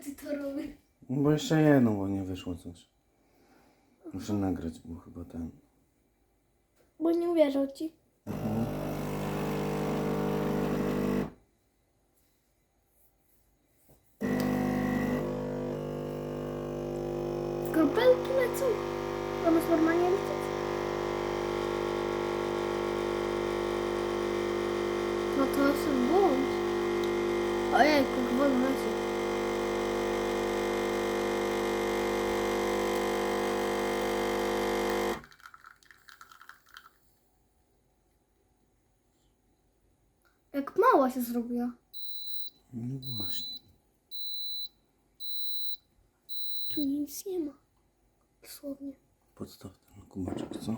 ty to robisz? Bo jeszcze jedno, bo nie wyszło coś. Muszę nagrać, bo chyba ten. Bo nie uwierzą ci. Kropelki lecą. Zamiast normalnie lecieć. No to jest błąd. Ojejku, wolno leci. Jak mała się zrobiła. No właśnie. Tu nic nie ma. Dosłownie. Podstaw ten kubaczek, co?